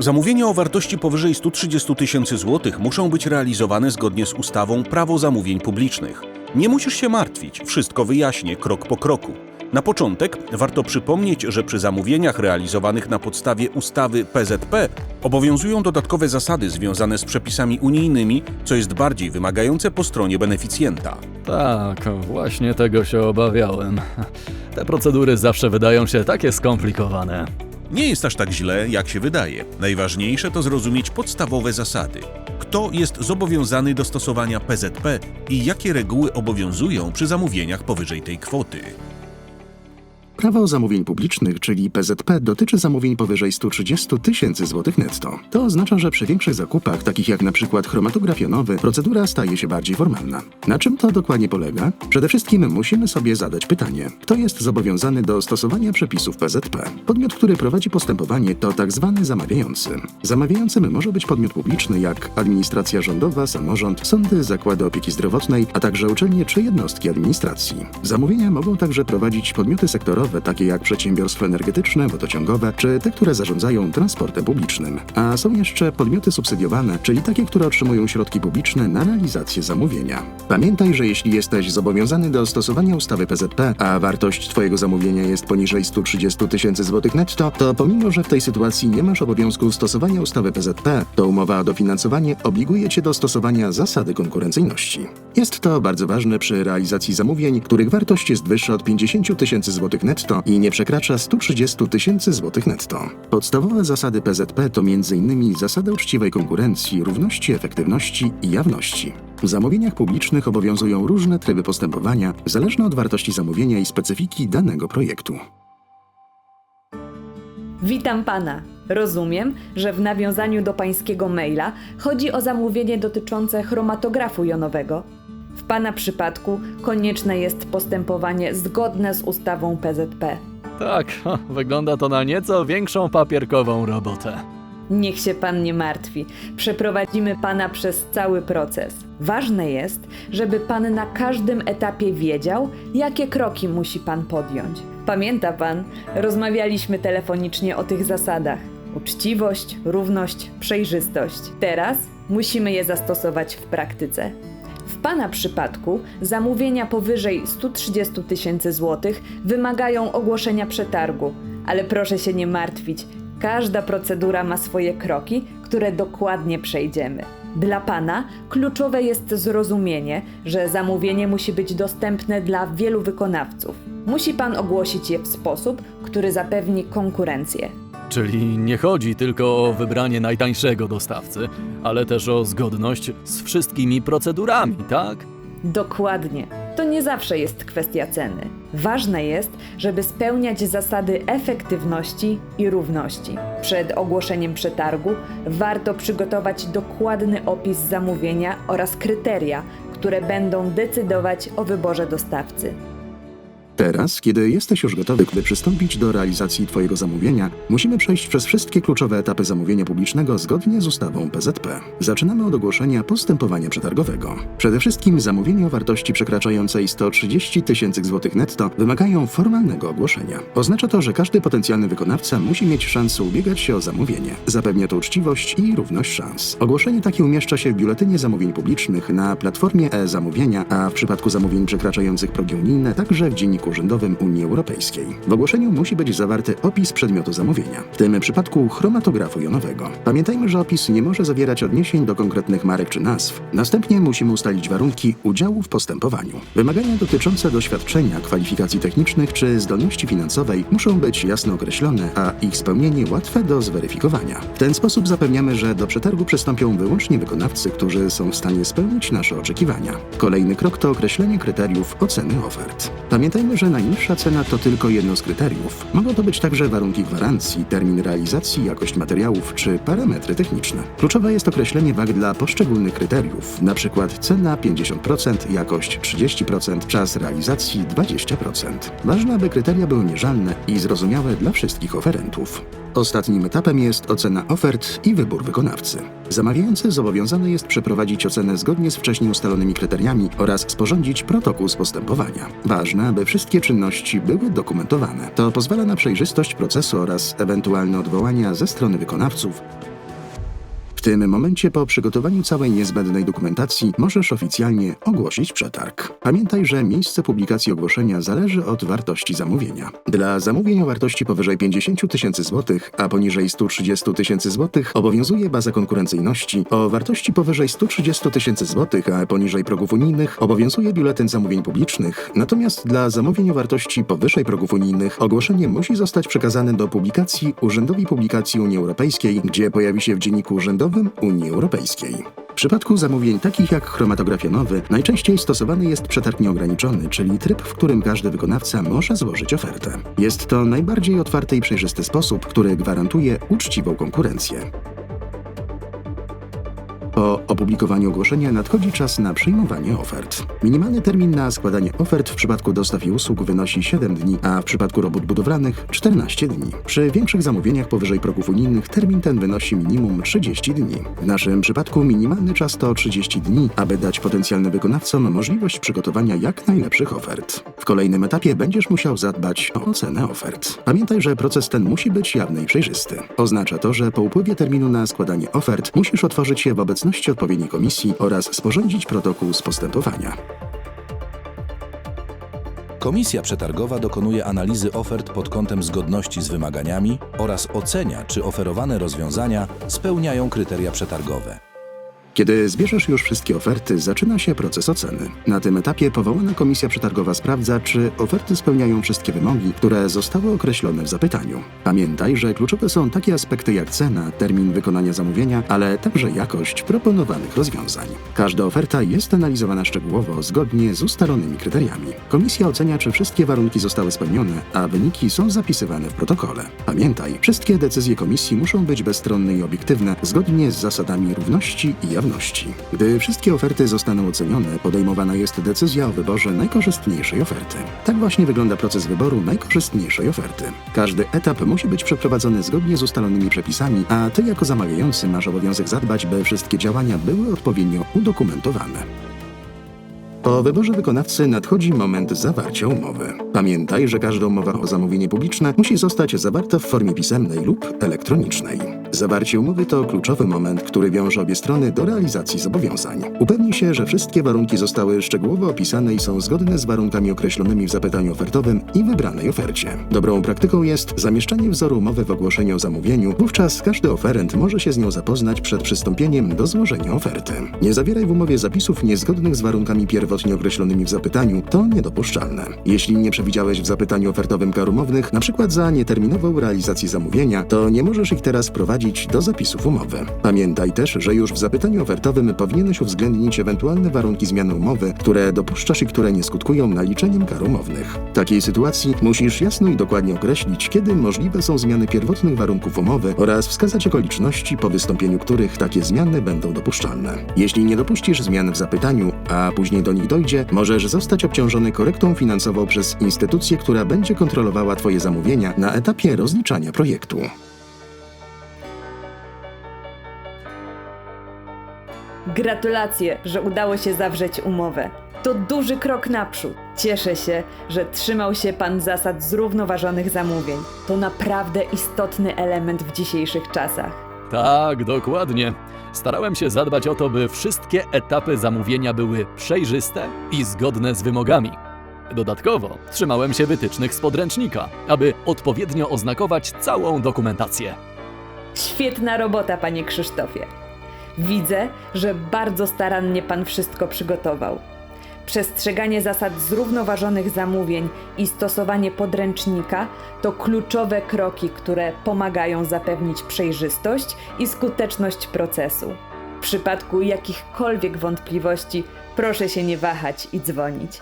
Zamówienia o wartości powyżej 130 tysięcy złotych muszą być realizowane zgodnie z ustawą Prawo zamówień publicznych. Nie musisz się martwić, wszystko wyjaśnię krok po kroku. Na początek warto przypomnieć, że przy zamówieniach realizowanych na podstawie ustawy PZP obowiązują dodatkowe zasady związane z przepisami unijnymi, co jest bardziej wymagające po stronie beneficjenta. Tak, właśnie tego się obawiałem. Te procedury zawsze wydają się takie skomplikowane. Nie jest aż tak źle, jak się wydaje. Najważniejsze to zrozumieć podstawowe zasady. Kto jest zobowiązany do stosowania PZP i jakie reguły obowiązują przy zamówieniach powyżej tej kwoty. Prawo zamówień publicznych, czyli PZP, dotyczy zamówień powyżej 130 tysięcy złotych netto. To oznacza, że przy większych zakupach, takich jak na przykład chromatograf jonowy, procedura staje się bardziej formalna. Na czym to dokładnie polega? Przede wszystkim musimy sobie zadać pytanie, kto jest zobowiązany do stosowania przepisów PZP. Podmiot, który prowadzi postępowanie, to tak zwany zamawiający. Zamawiającym może być podmiot publiczny, jak administracja rządowa, samorząd, sądy, zakłady opieki zdrowotnej, a także uczelnie czy jednostki administracji. Zamówienia mogą także prowadzić podmioty sektorowe, takie jak przedsiębiorstwa energetyczne, wodociągowe, czy te, które zarządzają transportem publicznym. A są jeszcze podmioty subsydiowane, czyli takie, które otrzymują środki publiczne na realizację zamówienia. Pamiętaj, że jeśli jesteś zobowiązany do stosowania ustawy PZP, a wartość Twojego zamówienia jest poniżej 130 tysięcy złotych netto, to pomimo, że w tej sytuacji nie masz obowiązku stosowania ustawy PZP, to umowa o dofinansowanie obliguje Cię do stosowania zasady konkurencyjności. Jest to bardzo ważne przy realizacji zamówień, których wartość jest wyższa od 50 tysięcy złotych netto i nie przekracza 130 tysięcy złotych netto. Podstawowe zasady PZP to m.in. zasada uczciwej konkurencji, równości, efektywności i jawności. W zamówieniach publicznych obowiązują różne tryby postępowania, zależne od wartości zamówienia i specyfiki danego projektu. Witam pana. Rozumiem, że w nawiązaniu do pańskiego maila chodzi o zamówienie dotyczące chromatografu jonowego. W pana przypadku konieczne jest postępowanie zgodne z ustawą PZP. Tak, wygląda to na nieco większą papierkową robotę. Niech się pan nie martwi, przeprowadzimy pana przez cały proces. Ważne jest, żeby pan na każdym etapie wiedział, jakie kroki musi pan podjąć. Pamięta pan, rozmawialiśmy telefonicznie o tych zasadach: uczciwość, równość, przejrzystość. Teraz musimy je zastosować w praktyce. W Pana przypadku zamówienia powyżej 130 tysięcy złotych wymagają ogłoszenia przetargu, ale proszę się nie martwić, każda procedura ma swoje kroki, które dokładnie przejdziemy. Dla Pana kluczowe jest zrozumienie, że zamówienie musi być dostępne dla wielu wykonawców. Musi Pan ogłosić je w sposób, który zapewni konkurencję. Czyli nie chodzi tylko o wybranie najtańszego dostawcy, ale też o zgodność z wszystkimi procedurami, tak? Dokładnie. To nie zawsze jest kwestia ceny. Ważne jest, żeby spełniać zasady efektywności i równości. Przed ogłoszeniem przetargu warto przygotować dokładny opis zamówienia oraz kryteria, które będą decydować o wyborze dostawcy. Teraz, kiedy jesteś już gotowy, by przystąpić do realizacji Twojego zamówienia, musimy przejść przez wszystkie kluczowe etapy zamówienia publicznego zgodnie z ustawą PZP. Zaczynamy od ogłoszenia postępowania przetargowego. Przede wszystkim zamówienia o wartości przekraczającej 130 tysięcy złotych netto wymagają formalnego ogłoszenia. Oznacza to, że każdy potencjalny wykonawca musi mieć szansę ubiegać się o zamówienie. Zapewnia to uczciwość i równość szans. Ogłoszenie takie umieszcza się w Biuletynie Zamówień Publicznych na platformie e-zamówienia, a w przypadku zamówień przekraczających progi unijne także w Dzienniku Urzędowym Unii Europejskiej. W ogłoszeniu musi być zawarty opis przedmiotu zamówienia, w tym przypadku chromatografu jonowego. Pamiętajmy, że opis nie może zawierać odniesień do konkretnych marek czy nazw. Następnie musimy ustalić warunki udziału w postępowaniu. Wymagania dotyczące doświadczenia, kwalifikacji technicznych czy zdolności finansowej muszą być jasno określone, a ich spełnienie łatwe do zweryfikowania. W ten sposób zapewniamy, że do przetargu przystąpią wyłącznie wykonawcy, którzy są w stanie spełnić nasze oczekiwania. Kolejny krok to określenie kryteriów oceny ofert. Pamiętajmy, że najniższa cena to tylko jedno z kryteriów. Mogą to być także warunki gwarancji, termin realizacji, jakość materiałów czy parametry techniczne. Kluczowe jest określenie wag dla poszczególnych kryteriów, np. cena 50%, jakość 30%, czas realizacji 20%. Ważne, aby kryteria były mierzalne i zrozumiałe dla wszystkich oferentów. Ostatnim etapem jest ocena ofert i wybór wykonawcy. Zamawiający zobowiązany jest przeprowadzić ocenę zgodnie z wcześniej ustalonymi kryteriami oraz sporządzić protokół z postępowania. Ważne, aby wszystkie czynności były dokumentowane. To pozwala na przejrzystość procesu oraz ewentualne odwołania ze strony wykonawców W tym momencie po przygotowaniu całej niezbędnej dokumentacji możesz oficjalnie ogłosić przetarg. Pamiętaj, że miejsce publikacji ogłoszenia zależy od wartości zamówienia. Dla zamówień o wartości powyżej 50 tysięcy złotych, a poniżej 130 tysięcy złotych obowiązuje baza konkurencyjności. O wartości powyżej 130 tysięcy złotych, a poniżej progów unijnych obowiązuje biuletyn zamówień publicznych. Natomiast dla zamówień o wartości powyżej progów unijnych ogłoszenie musi zostać przekazane do publikacji Urzędowi Publikacji Unii Europejskiej, gdzie pojawi się w Dzienniku Urzędowym Unii Europejskiej. W przypadku zamówień takich jak chromatografia nowy, najczęściej stosowany jest przetarg nieograniczony, czyli tryb, w którym każdy wykonawca może złożyć ofertę. Jest to najbardziej otwarty i przejrzysty sposób, który gwarantuje uczciwą konkurencję. Opublikowaniu ogłoszenia nadchodzi czas na przyjmowanie ofert. Minimalny termin na składanie ofert w przypadku dostaw i usług wynosi 7 dni, a w przypadku robót budowlanych 14 dni. Przy większych zamówieniach powyżej progów unijnych termin ten wynosi minimum 30 dni. W naszym przypadku minimalny czas to 30 dni, aby dać potencjalnym wykonawcom możliwość przygotowania jak najlepszych ofert. W kolejnym etapie będziesz musiał zadbać o ocenę ofert. Pamiętaj, że proces ten musi być jawny i przejrzysty. Oznacza to, że po upływie terminu na składanie ofert musisz otworzyć się w obecności odpowiedniej komisji oraz sporządzić protokół z postępowania. Komisja przetargowa dokonuje analizy ofert pod kątem zgodności z wymaganiami oraz ocenia, czy oferowane rozwiązania spełniają kryteria przetargowe. Kiedy zbierzesz już wszystkie oferty, zaczyna się proces oceny. Na tym etapie powołana komisja przetargowa sprawdza, czy oferty spełniają wszystkie wymogi, które zostały określone w zapytaniu. Pamiętaj, że kluczowe są takie aspekty jak cena, termin wykonania zamówienia, ale także jakość proponowanych rozwiązań. Każda oferta jest analizowana szczegółowo, zgodnie z ustalonymi kryteriami. Komisja ocenia, czy wszystkie warunki zostały spełnione, a wyniki są zapisywane w protokole. Pamiętaj, wszystkie decyzje komisji muszą być bezstronne i obiektywne, zgodnie z zasadami równości i jawności. Gdy wszystkie oferty zostaną ocenione, podejmowana jest decyzja o wyborze najkorzystniejszej oferty. Tak właśnie wygląda proces wyboru najkorzystniejszej oferty. Każdy etap musi być przeprowadzony zgodnie z ustalonymi przepisami, a ty jako zamawiający masz obowiązek zadbać, by wszystkie działania były odpowiednio udokumentowane. Po wyborze wykonawcy nadchodzi moment zawarcia umowy. Pamiętaj, że każda umowa o zamówienie publiczne musi zostać zawarta w formie pisemnej lub elektronicznej. Zawarcie umowy to kluczowy moment, który wiąże obie strony do realizacji zobowiązań. Upewnij się, że wszystkie warunki zostały szczegółowo opisane i są zgodne z warunkami określonymi w zapytaniu ofertowym i wybranej ofercie. Dobrą praktyką jest zamieszczanie wzoru umowy w ogłoszeniu o zamówieniu, wówczas każdy oferent może się z nią zapoznać przed przystąpieniem do złożenia oferty. Nie zawieraj w umowie zapisów niezgodnych z warunkami pierwotnie określonymi w zapytaniu, to niedopuszczalne. Jeśli nie przewidziałeś w zapytaniu ofertowym kar umownych, np. za nieterminową realizację zamówienia, to nie możesz ich teraz do zapisów umowy. Pamiętaj też, że już w zapytaniu ofertowym powinieneś uwzględnić ewentualne warunki zmiany umowy, które dopuszczasz i które nie skutkują naliczeniem kar umownych. W takiej sytuacji musisz jasno i dokładnie określić, kiedy możliwe są zmiany pierwotnych warunków umowy oraz wskazać okoliczności, po wystąpieniu których takie zmiany będą dopuszczalne. Jeśli nie dopuścisz zmian w zapytaniu, a później do nich dojdzie, możesz zostać obciążony korektą finansową przez instytucję, która będzie kontrolowała Twoje zamówienia na etapie rozliczania projektu. Gratulacje, że udało się zawrzeć umowę. To duży krok naprzód. Cieszę się, że trzymał się Pan zasad zrównoważonych zamówień. To naprawdę istotny element w dzisiejszych czasach. Tak, dokładnie. Starałem się zadbać o to, by wszystkie etapy zamówienia były przejrzyste i zgodne z wymogami. Dodatkowo trzymałem się wytycznych z podręcznika, aby odpowiednio oznakować całą dokumentację. Świetna robota, Panie Krzysztofie. Widzę, że bardzo starannie Pan wszystko przygotował. Przestrzeganie zasad zrównoważonych zamówień i stosowanie podręcznika to kluczowe kroki, które pomagają zapewnić przejrzystość i skuteczność procesu. W przypadku jakichkolwiek wątpliwości, proszę się nie wahać i dzwonić.